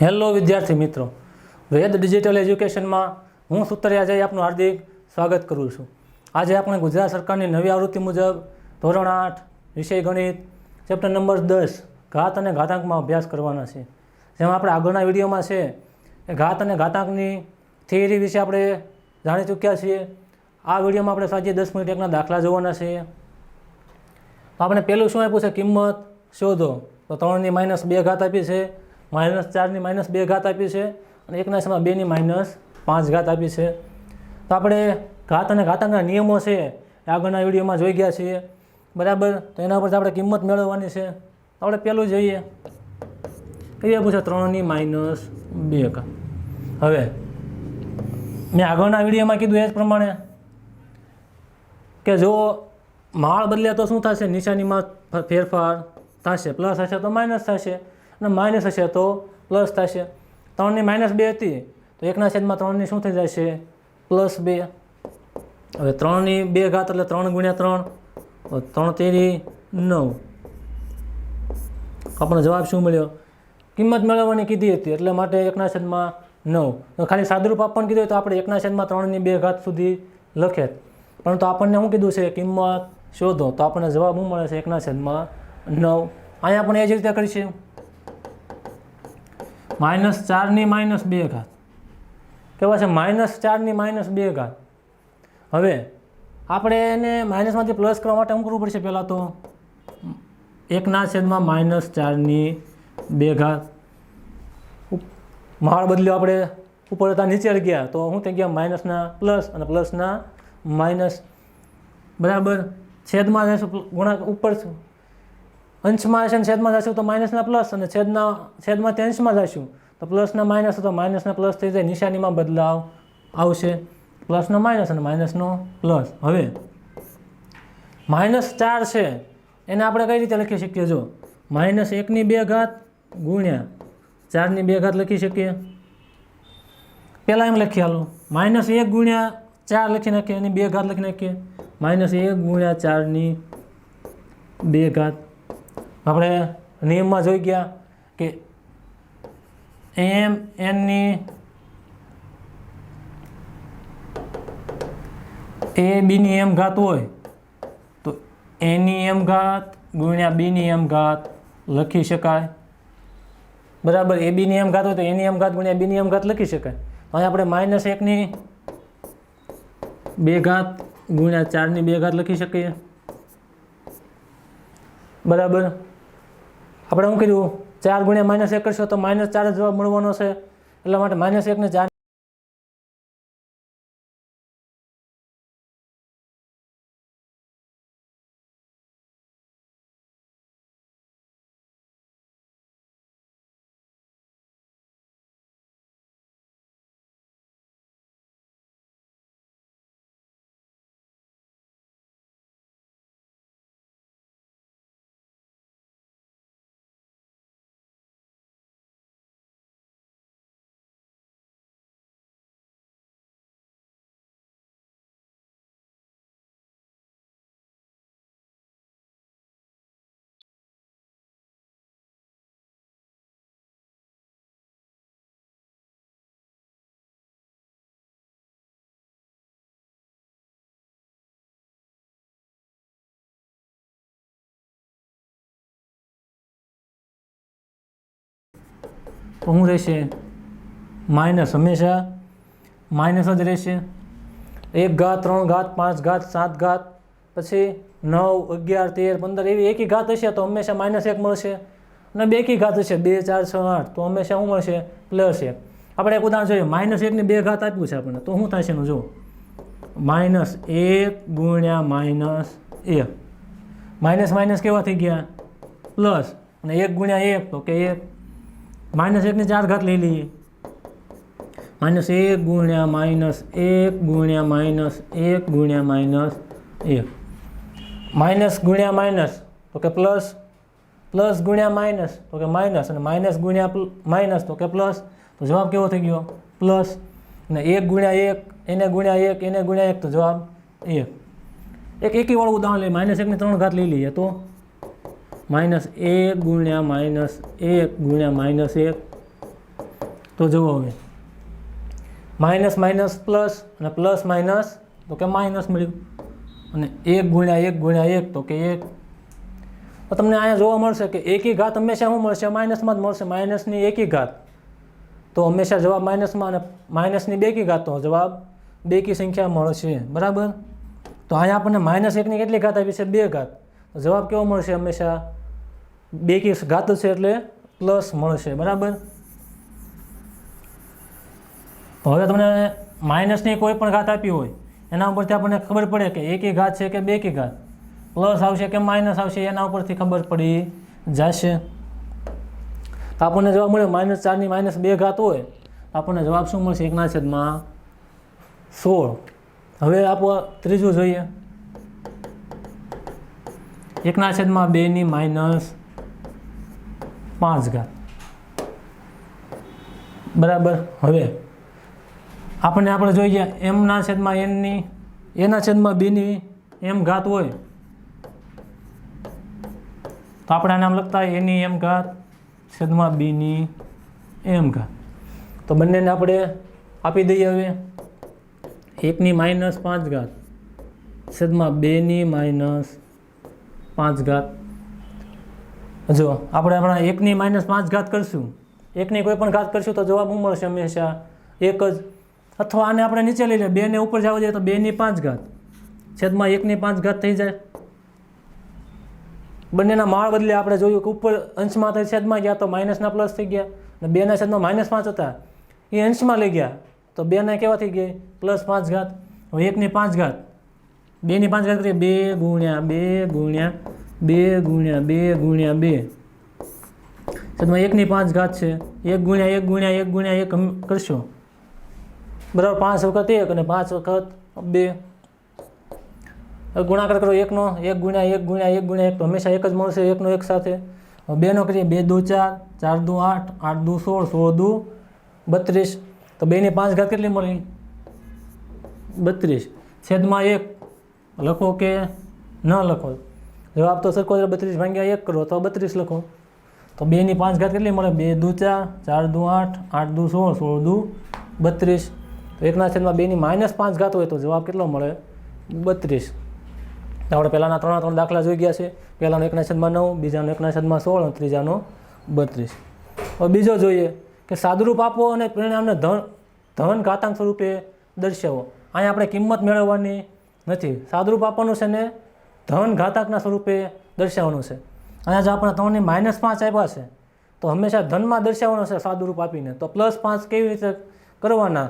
Hello વિદ્યાર્થી મિત્રો. વેદ digital એજ્યુકેશનમાં હું સુતરિયા જઈ આપનું હાર્દિક સ્વાગત કરું છું. આજે આપણે ગુજરાત સરકારની નવી આવૃત્તિ મુજબ ધોરણ આઠ, વિષય ગણિત, ચેપ્ટર નંબર દસ, ઘાત અને ઘાતાંકમાં અભ્યાસ કરવાના છે. જેમાં આપણે આગળના વિડીયોમાં છે એ ઘાત અને ઘાતાંકની થિયરી વિશે આપણે જાણી ચૂક્યા છીએ. આ વિડીયોમાં આપણે સાંજે દસ મિનિટ એકના દાખલા જોવાના છીએ આપણે પહેલું શું આપ્યું છે? કિંમત શોધો. તો ત્રણની માઇનસ બે ઘાત આપી છે. માઇનસ ચારની માઇનસ બે ઘાત આપી છે અને એકના સમયમાં બેની માઇનસ પાંચ ઘાત આપી છે. તો આપણે ઘાત અને ઘાતાંકના નિયમો છે એ આગળના વિડીયોમાં જોઈ ગયા છીએ. બરાબર? તો એના પરથી આપણે કિંમત મેળવવાની છે. આપણે પહેલું જોઈએ. કઈ આપવું છે? ત્રણની માઇનસ બે ઘાત. હવે, મેં આગળના વિડીયોમાં કીધું એ જ પ્રમાણે કે જો માળ બદલ્યા તો શું થશે? નિશાનીમાં ફેરફાર થશે. પ્લસ હશે તો માઇનસ થશે. અને માઇનસ હશે તો પ્લસ થશે. ત્રણની માઇનસ બે હતી, તો એકના છેદમાં ત્રણની શું થઈ જશે? પ્લસ બે. હવે ત્રણની બે ઘાત એટલે ત્રણ ગુણ્યા ત્રણ ત્રણ તેરી નવ. આપણને જવાબ શું મળ્યો? કિંમત મેળવવાની કીધી હતી, એટલે માટે એકના છેદમાં નવ. ખાલી સાદુરૂપ આપવાનું કીધું હોય તો આપણે એકના છેદમાં ત્રણની બે ઘાત સુધી લખે. પરંતુ આપણને શું કીધું છે? કિંમત શોધો. તો આપણને જવાબ શું મળે છે? એકના છેદમાં નવ. અહીંયા પણ એ જ રીતે કરીશું. માઇનસ ચારની માઇનસ બે ઘાત. કેવા છે? માઇનસ ચારની માઇનસ બે ઘાત. હવે આપણે એને માઇનસમાંથી પ્લસ કરવા માટે શું કરવું પડશે પહેલાં તો? એકના છેદમાં માઇનસ ચારની બે ઘાત. માળ બદલ્યો આપણે. ઉપર હતા, નીચે ગયા. તો શું થઈ ગયા માઇનસના પ્લસ અને પ્લસના માઇનસ. બરાબર? છેદમાં ગુણાકાર, ઉપર અંશમાં હશે ને છેદમાં જશું તો માઇનસના પ્લસ અને છેદના છેદમાંથી અંશમાં જશું. તો પ્લસના માઇનસ તો માઇનસના પ્લસ થઈ જાય, નિશાનીમાં બદલાવ આવશે. પ્લસનો માઇનસ અને માઇનસનો પ્લસ હવે, માઇનસ ચાર છે. એને આપણે કઈ રીતે લખી શકીએ? જો, માઇનસ એકની બે ઘાત ગુણ્યા ચારની બે ઘાત લખી શકીએ. પહેલાં એમ લખી હાલો માઇનસ એક ગુણ્યા ચાર લખી નાખીએ, એની બે ઘાત લખી નાખીએ. માઇનસ એક ગુણ્યા ચારની બે ઘાત આપણે નિયમમાં જોઈ ગયા કે એમ એનની એ બીની એમ ઘાત હોય, તો એની એમ ઘાત ગુણ્યા બીની એમ ઘાત લખી શકાય. બરાબર, એ બીની એમ ઘાત હોય તો એની એમ ઘાત ગુણ્યા બીની એમ ઘાત લખી શકાય. અહીં આપણે માઇનસ એકની બે ઘાત ગુણ્યા ચારની બે ઘાત લખી શકીએ. બરાબર? આપણે શું કીધું ચાર ગુણ્યા માઇનસ એક કરશો તો માઇનસ ચાર જવાબ મળવાનો છે. એટલા માટે માઇનસ એકને ચાર તો શું રહેશે? માઇનસ હંમેશા. માઇનસ જ રહેશે. એક ઘાત, ત્રણ ઘાત, પાંચ ઘાત, સાત ઘાત, પછી નવ, અગિયાર, તેર, પંદર એવી એકી ઘાત હશે તો હંમેશા માઇનસ એક મળશે. અને બે કી ઘાત હશે, બે, ચાર, છ, આઠ, તો હંમેશા શું મળશે? પ્લસ એક. આપણે એક ઉદાહરણ જોઈએ. માઇનસ એકની બે ઘાત આપ્યું છે આપણને. તો શું થશે એનું? જુઓ માઇનસ એક ગુણ્યા માઇનસ એક. માઇનસ માઇનસ કેવા થઈ ગયા? પ્લસ. અને એક ગુણ્યા એક, તો કે એક. માઇનસ એકની ચાર ઘાત લઈ લઈએ. માઇનસ એક ગુણ્યા માઇનસ એક ગુણ્યા માઇનસ એક ગુણ્યા માઇનસ એક. માઇનસ ગુણ્યા માઇનસ, તો કે પ્લસ પ્લસ ગુણ્યા માઇનસ, તો કે માઇનસ, અને માઇનસ ગુણ્યા માઇનસ, તો કે પ્લસ. તો જવાબ કેવો થઈ ગયો? પ્લસ. અને એક ગુણ્યા એક, એને ગુણ્યા એક, એને ગુણ્યા એક, તો જવાબ એક. એક એકી વાળું ઉદાહરણ લઈએ. માઇનસ એકની ત્રણ ઘાત લઈ લઈએ તો? માઇનસ એક ગુણ્યા માઇનસ એક ગુણ્યા માઇનસ એક. તો જુઓ હવે. માઇનસ માઇનસ પ્લસ અને પ્લસ માઇનસ તો કે માઇનસ મળ્યું. અને એક ગુણ્યા એક ગુણ્યા એક તો કે એક. તો તમને અહીંયા જોવા મળશે કે એકી ઘાત હંમેશા શું મળશે? માઇનસમાં જ મળશે. માઇનસની એકી ઘાત તો હંમેશા જવાબ માઇનસમાં અને માઇનસની બેકી ઘાત તો જવાબ બેકી સંખ્યા મળશે. બરાબર? તો અહીંયા આપણને માઇનસ એકની કેટલી ઘાત આપી છે? બે ઘાત. જવાબ કેવો મળશે હંમેશા? બેકી ઘાત છે એટલે પ્લસ મળશે, બરાબર? તો હવે તમને માઇનસની કોઈ પણ ઘાત આપી હોય, એના ઉપરથી આપણને ખબર પડે કે એકી ઘાત છે કે બેકી ઘાત. પ્લસ આવશે કે માઇનસ આવશે, એના ઉપરથી ખબર પડી જશે. તો આપણને જવાબ મળે માઇનસ ચારની માઇનસ બે ઘાત હોય આપણને જવાબ શું મળશે? એકના છેદમાં સોળ. હવે આપો ત્રીજું જોઈએ. એકના છેદમાં બેની માઇનસ પાંચ ઘાત. બરાબર? હવે, આપણને આપણે જોઈએ એમના છેદમાં એનની એના છેદમાં બીની એમ ઘાત હોય. તો આપણે નામ લખતા એની એમ ઘાત છેદમાં બીની એમ ઘાત. તો બંનેને આપણે આપી દઈએ હવે. એકની માઇનસ પાંચ ઘાત છેદમાં બેની માઇનસ પાંચ ઘાત. જો, આપણે આપણા એકની માઇનસ પાંચ ઘાત કરશું. એકની કોઈ પણ ઘાત કરશું તો જવાબ શું મળશે હંમેશા? એક જ. અથવા આને આપણે નીચે લઈ લઈએ બેને ઉપર જવા જઈએ તો બેની પાંચ ઘાત. છેદમાં એકની પાંચ ઘાત થઈ જાય. બંનેના માળ બદલે આપણે જોયું કે ઉપર અંશમાં તો છેદમાં ગયા તો માઇનસના પ્લસ થઈ ગયા. અને બેના છેદમાં માઇનસ પાંચ હતા. એ અંશમાં લઈ ગયા. તો બેના કેવા થઈ ગયા પ્લસ પાંચ ઘાત. હવે એકની પાંચ ઘાત. બેની પાંચ ઘાત કરીએ. બે ગુણ્યા બે ગુણ્યા. બે ગુણ્યા બે ગુણ્યા બે. છેદમાં એકની પાંચ ઘાત છે. એક ગુણ્યા એક ગુણ્યા એક ગુણ્યા એક કરશો. બરાબર, પાંચ વખત એક અને પાંચ વખત બે. ગુણાકાર કરો એકનો. એક ગુણ્યા એક ગુણ્યા એક ગુણ્યા એક તો હંમેશા એક જ મળશે એકનો એક સાથે. બેનો કરીએ. બે દો ચાર. ચાર દુ આઠ. આઠ દુ સોળ. સોળ દુ બત્રીસ. તો બેની પાંચ ઘાત કેટલી મળી? બત્રીસ. છેદમાં એક. લખો કે ન લખો? જવાબ તો સરખો બત્રીસ ભાગ્યા એક કરો, તો બત્રીસ લખો. તો બેની પાંચ ઘાત કેટલી મળે? બે દુ ચાર ચાર દુ આઠ આઠ દુ સોળ સોળ દુ બત્રીસ. તો એકના છેદમાં બેની માઇનસ પાંચ ઘાત હોય તો જવાબ કેટલો મળે? બત્રીસ. આપણે પહેલાંના ત્રણ ત્રણ દાખલા જોઈ ગયા છે. પહેલાંનો એકના છેદમાં નવ, બીજાનો એકના છેદમાં સોળ અને ત્રીજાનો બત્રીસ. હવે બીજો જોઈએ કે સાદુરૂપ આપો અને પરિણામને ધન ધન ઘાતાંક સ્વરૂપે દર્શાવો. અહીંયા આપણે કિંમત મેળવવાની નથી. સાદુરૂપ આપવાનું છે ને ધન ઘાતકના સ્વરૂપે દર્શાવવાનું છે. અહીંયા જો આપણે ત્રણની માઇનસ પાંચ આપ્યા છે, તો હંમેશા ધનમાં દર્શાવવાનું છે સાદુરૂપ આપીને. તો પ્લસ પાંચ કેવી રીતે કરવાના?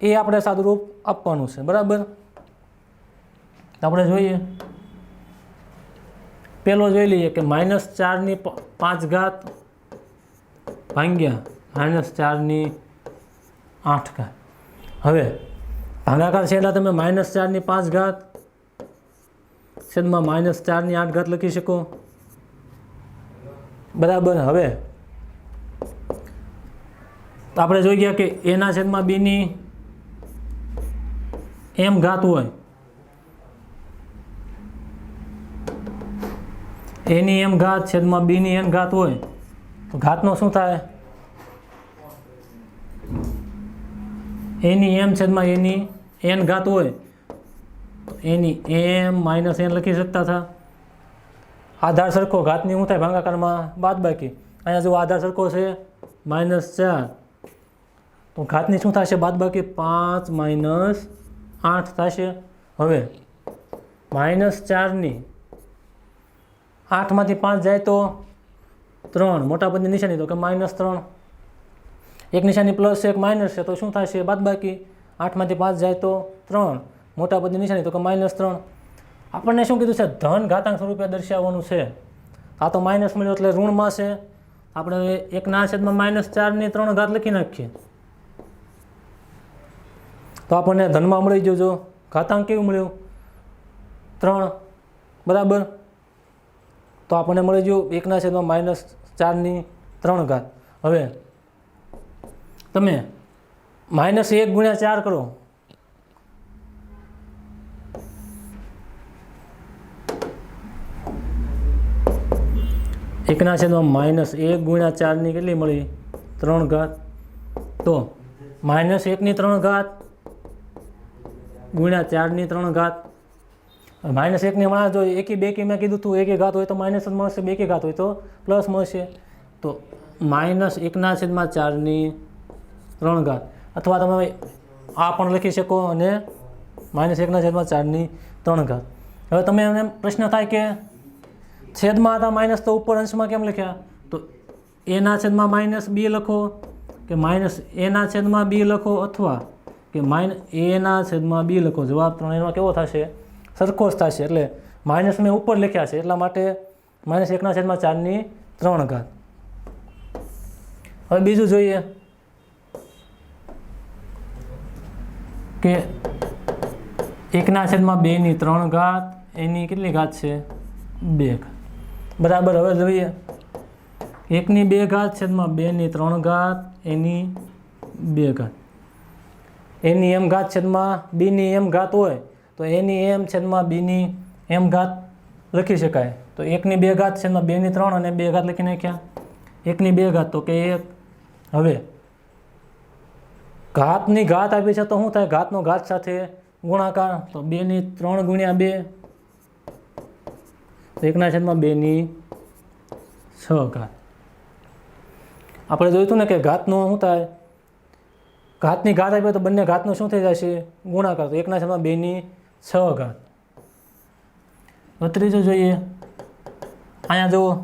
એ આપણે સાદુરૂપ આપવાનું છે, બરાબર? આપણે જોઈએ. પેલો જોઈ લઈએ કે માઇનસ ચારની પાંચ ઘાત ભાંગ્યા માઇનસ ચારની આઠ ઘાત. હવે, ભાગાકાર છે એટલે તમે માઇનસ ચારની પાંચ ઘાત છેદમાં માઇનસ ચારની આઠ ઘાત લખી શકો? બરાબર, હવે? તો આપણે જોઈ ગયા કે એના છેદમાં બીની એમ ઘાત હોય. એની એમ ઘાત છેદમાં બીની એન ઘાત હોય. તો ઘાતનો શું થાય? એની એમ છેદમાં એની એન ઘાત હોય. એની એમ માઇનસ એન લખી શકતા હતા. આધાર સરખો ઘાતની શું થાય ભાગાકારમાં બાદ બાકી. અહીંયા જો આધાર સરખો છે, માઇનસ ચાર. તો ઘાતની શું થશે? બાદ બાકી પાંચ માઇનસ આઠ થશે. હવે માઇનસ ચારની આઠમાંથી પાંચ જાય તો ત્રણ. મોટા પદની નિશાની તો કે માઇનસ ત્રણ. એક નિશાની પ્લસ છે એક માઇનસ છે તો શું થશે? બાદ બાકી આઠમાંથી પાંચ જાય તો ત્રણ. મોટા પદની નિશાની તો કે માઇનસ ત્રણ. આપણને શું કીધું છે? ધન ઘાતાંક સ્વરૂપે દર્શાવવાનું છે. આ તો માઇનસ મળ્યો એટલે ઋણમાં છે. આપણે એકના છેદમાં માઇનસ ચારની ત્રણ ઘાત લખી નાખીએ. તો આપણને ધનમાં મળી જજો ઘાતાંક કેવું મળ્યું? ત્રણ. બરાબર? તો આપણને મળી ગયું એકના છેદમાં માઇનસ ચારની ત્રણ ઘાત. હવે તમે માઇનસ એક ગુણ્યા ચાર કરો. એકના છેદમાં માઇનસ એક ગુણ્યા ચારની કેટલી મળી? ત્રણ ઘાત. તો માઇનસ એકની ત્રણ ઘાત ગુણ્યા ચારની ત્રણ ઘાત. માઇનસ એકની હમણાં જો એકી બે કી મેં કીધું તું, એકી ઘાત હોય તો માઇનસ જ મળશે, બેકી ઘાત હોય તો પ્લસ મળશે. તો માઇનસ એકના છેદમાં ચારની ત્રણ ઘાત. અથવા તમે આ પણ લખી શકો અને માઇનસ એકના છેદમાં ચારની ત્રણ ઘાત. હવે તમે એમને પ્રશ્ન થાય કે છેદમાં હતા માઇનસ તો ઉપર અંશમાં કેમ લખ્યા? તો એના છેદમાં માઇનસ બી લખો કે માઇનસ એના છેદમાં બી લખો અથવા કે માઇન એના છેદમાં બી લખો. જવાબ ત્રણેયમાં કેવો થશે? સરખો જ થશે. એટલે માઇનસ મેં ઉપર લખ્યા છે. એટલા માટે માઇનસ એકના છેદમાં ચારની ત્રણ ઘાત. હવે બીજું જોઈએ કે એકના છેદમાં બેની ત્રણ ઘાત એની કેટલી ઘાત છે? બે ઘાત. બરાબર, હવે જોઈએ. એકની બે ઘાત છેદમાં બેની ત્રણ ઘાત, એની બે ઘાત. એની એમ ઘાત છેદમાં બીની એમ ઘાત હોય, તો એની એમ છેદમાં બીની એમ ઘાત લખી શકાય. તો એકની બે ઘાત છેદમાં બેની ત્રણ અને બે ઘાત લખી નાખ્યા. એકની બે ઘાત તો કે એક. હવે, ઘાતની ઘાત આપી છે તો શું થાય? ઘાતનો ઘાત સાથે ગુણાકાર, તો બેની ત્રણ ગુણ્યા બે. તો એકના છેદમાં બેની છ ઘાત. આપણે જોયું હતું ને કે ઘાતનું શું થાય? ઘાતની ઘાત આપીએ તો બંને ઘાતનું શું થઈ જશે? ગુણાકાર. તો એકના છેદમાં બેની છ ઘાત. ત્રીજું જોઈએ. અહીંયા જુઓ.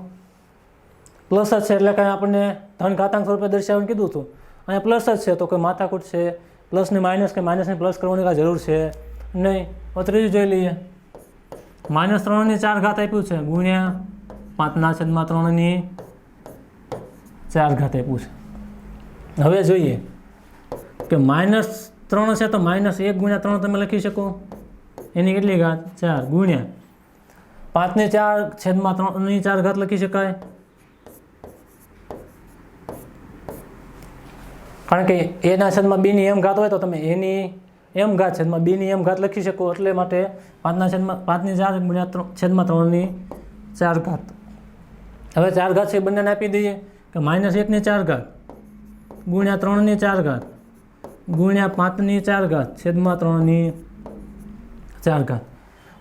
પ્લસ જ છે એટલે કાંઈ આપણને ધન ઘાતાંક સ્વરૂપે દર્શાવવાનું કીધું હતું. અહીંયા પ્લસ જ છે તો કોઈ માથાકૂટ છે. પ્લસને માઇનસ કે માઇનસની પ્લસ કરવાની કાંઈ જરૂર છે નહીં. ત્રીજું જોઈ લઈએ. માઇનસ ત્રણની ચાર ઘાત આપ્યું છે, ગુણ્યા પાંચના છેદમાં ત્રણની ચાર ઘાત આપ્યું છે. હવે જોઈએ કે માઇનસ ત્રણ છે તો માઇનસ એક ગુણ્યા ત્રણ તમે લખી શકો. એની કેટલી ઘાત? ચાર ગુણ્યા પાંચની ચાર છેદમાં ત્રણની ચાર ઘાત લખી શકાય. કારણ કે એના છેદમાં બીની એમ ઘાત હોય તો તમે એની એમ ઘાત છેદમાં બીની એમ ઘાત લખી શકો એટલે માટે પાંચના છેદમાં પાંચની ચાર ગુણ્યા છેદમાં ત્રણની ચાર ઘાત. હવે ચાર ઘાત છે બંનેને આપી દઈએ કે માઇનસ એકની ચાર ઘાત, ગુણ્યા ત્રણની ચાર ઘાત, ગુણ્યા પાંચની ચાર ઘાત, છેદમાં ત્રણની ચાર ઘાત.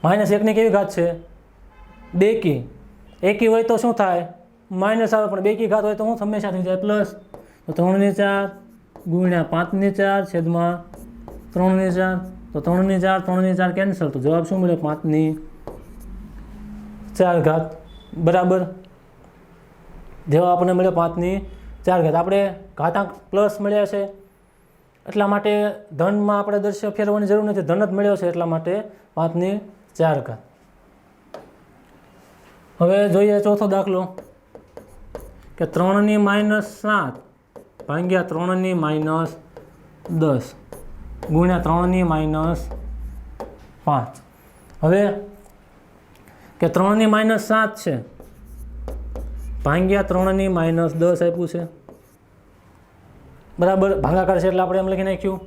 માઇનસ એકની કેવી ઘાત છે? બેકી. એકી હોય તો શું થાય? માઇનસ આવે, પણ બેકી ઘાત હોય તો હું હંમેશા થઈ જાય. પ્લસ તો ત્રણની ચાર, ગુણ્યા પાંચની ચાર, છેદમાં ત્રણની ચાર, તો ત્રણની ચાર ત્રણની ચાર કેન્સલ તો જવાબ શું મળે પાંચની ચાર ઘાત, બરાબર? જવાબ આપણને મળ્યો પાંચની ચાર ઘાત. આપણે ઘાતાંક પ્લસ મળ્યા છે, એટલા માટે ધનમાં આપણે દર્શ્ય ફેરવવાની જરૂર નથી. ધન જ મળ્યો છે, એટલા માટે પાંચની ચાર ઘાત. હવે જોઈએ ચોથો દાખલો, કે ત્રણની માઇનસ સાત ભાગ્યા ત્રણની માઇનસ દસ. ગુણ્યા ત્રણની માઇનસ પાંચ. હવે કે ત્રણની માઇનસ સાત છે. ભાંગ્યા ત્રણની માઇનસ દસ આપ્યું છે. બરાબર, ભાગાકાર છે એટલે આપણે એમ લખી નાખ્યું.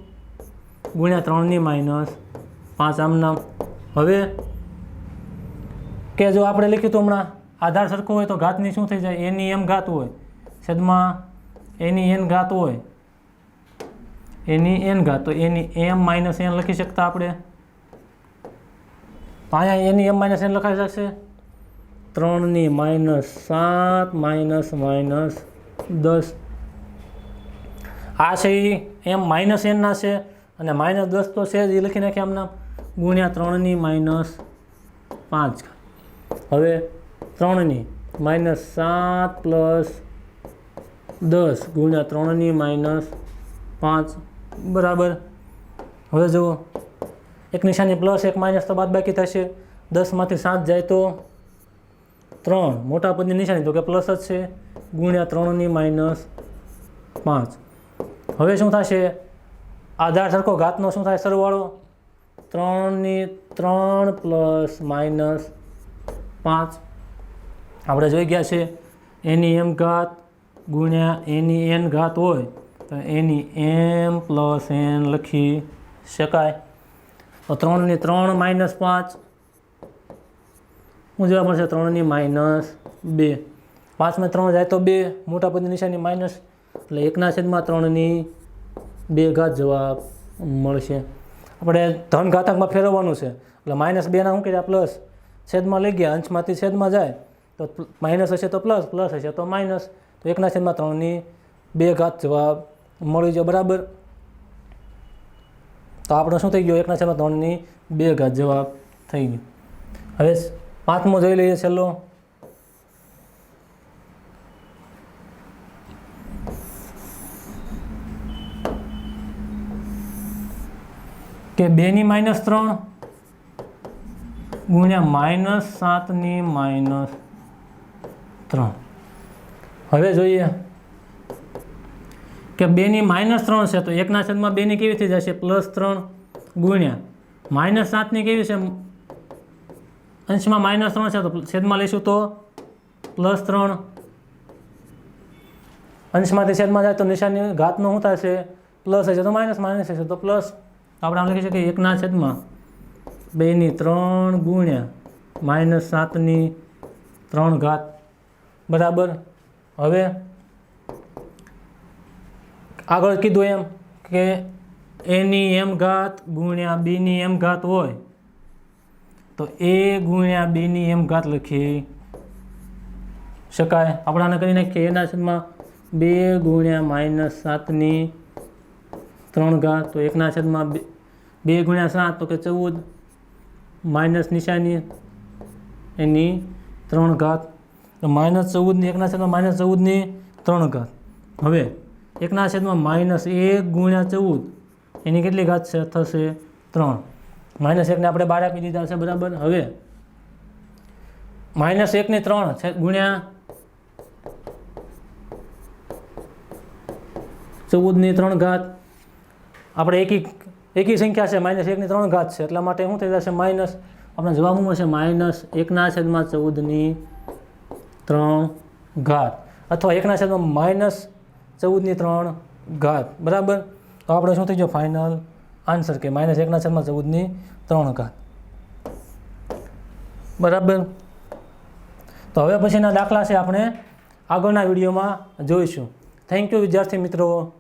ગુણ્યા ત્રણની માઇનસ પાંચ આમના હવે કે જો આપણે લખ્યું તો હમણાં આધાર સરખો હોય તો ઘાતની શું થઈ જાય? એની એમ ઘાત હોય. છેદમાં એની એન ઘાત હોય. એની એન ઘાત તો એની એમ માઇનસ એન લખી શકતા આપણે? તો અહીંયા એની એમ માઇનસ એન લખાઈ શકશે ત્રણની માઇનસ સાત, માઇનસ માઇનસ દસ. આ છે એ એમ માઇનસ એનના છે, અને માઇનસ દસ તો છે જ એ લખી નાખ્યા આમના. ગુણ્યા ત્રણની માઇનસ પાંચ. હવે ત્રણની માઇનસ સાત પ્લસ દસ ગુણ્યા ત્રણની માઇનસ પાંચ. બરાબર. હવે જુઓ. એક નિશાની પ્લસ એક માઇનસ તો બાદ બાકી થશે. દસમાંથી સાત જાય તો ત્રણ. મોટા પદની નિશાની તો કે પ્લસ જ છે. ગુણ્યા ત્રણની માઇનસ પાંચ. હવે શું થશે? આધાર સરખો ઘાતનો શું થાય? સરવાળો. ત્રણની ત્રણ પ્લસ માઇનસ પાંચ. આપણે જોઈ ગયા છે. એની એમ ઘાત ગુણ્યા એની એન ઘાત હોય. તો એની એમ પ્લસ એન લખી શકાય. તો ત્રણની ત્રણ માઇનસ પાંચ. હું જોવા મળશે? ત્રણની માઇનસ બે. પાંચમાં ત્રણ જાય તો બે. મોટા પદની નિશાની માઇનસ. એટલે એકના છેદમાં ત્રણની બે ઘાત જવાબ મળશે. આપણે ધન ઘાતકમાં ફેરવવાનું છે. એટલે માઇનસ બેના શું કર્યા? પ્લસ. છેદમાં લઈ ગયા. અંશમાંથી છેદમાં જાય. તો માઇનસ હશે તો પ્લસ. પ્લસ હશે તો માઇનસ. તો એકના છેદમાં ત્રણની બે ઘાત જવાબ મળી જાય, બરાબર? તો આપણે શું થઈ ગયો? એકના છેલ્લા ત્રણની બે ઘાત જવાબ થઈ ગયો. હવે પાંચમો જોઈ લઈએ છેલ્લો. કે બેની માઇનસ ત્રણ ગુણ્યા માઇનસ સાતની માઇનસ ત્રણ. હવે જોઈએ. કે બેની માઇનસ ત્રણ છે તો એકના છેદમાં બેની કેવી થઈ જશે? પ્લસ ત્રણ ગુણ્યા. માઇનસ સાતની કેવી છે? અંશમાં માઇનસ ત્રણ છે તો છેદમાં લઈશું તો પ્લસ ત્રણ. અંશમાંથી છેદમાં જાય તો નિશાની ઘાતનું શું થશે? પ્લસ હશે તો માઇનસ માઇનસ હશે તો પ્લસ. આપણે આમ લખી શકીએ એકના છેદમાં બેની ત્રણ ગુણ્યા માઇનસ સાતની ત્રણ ઘાત. બરાબર? હવે આગળ કીધું એમ કે એની એમ ઘાત ગુણ્યા બીની એમ ઘાત હોય, તો એ ગુણ્યા બીની એમ ઘાત લખી શકાય. આપણે આને કરી નાખીએ એના છેદમાં બે ગુણ્યા માઇનસ સાતની ત્રણ ઘાત, તો એકના છેદમાં બે ગુણ્યા સાત, તો કે ચૌદ. માઇનસ નિશાની એની ત્રણ ઘાત. તો માઇનસ ચૌદની, એકના છેદમાં માઇનસ ચૌદની ત્રણ ઘાત. હવે એકના છેદમાં માઇનસ એક ગુણ્યા ચૌદ. એની કેટલી ઘાત છે? થશે ત્રણ. માઇનસ એકને આપણે બાર આપી દીધા છે, બરાબર? હવે માઇનસ એકની ત્રણ છે, ગુણ્યા ચૌદની ત્રણ ઘાત. આપણે એકી એકી સંખ્યા છે, માઇનસ એકની ત્રણ ઘાત છે, એટલા માટે શું થઈ જશે? માઇનસ, આપણે જવાબ શું માઇનસ એકના છેદમાં ચૌદની ત્રણ ઘાત. અથવા એકના છેદમાં માઇનસ ચૌદની ત્રણ ઘાત, બરાબર? તો આપણે શું થઈ ગયો? ફાઇનલ આન્સર કે માઇનસ એકના છેદમાં ચૌદની ત્રણ ઘાત. બરાબર? તો હવે પછીના દાખલા છે આપણે આગળના વિડીયોમાં જોઈશું. થેન્ક યુ વિદ્યાર્થી મિત્રો.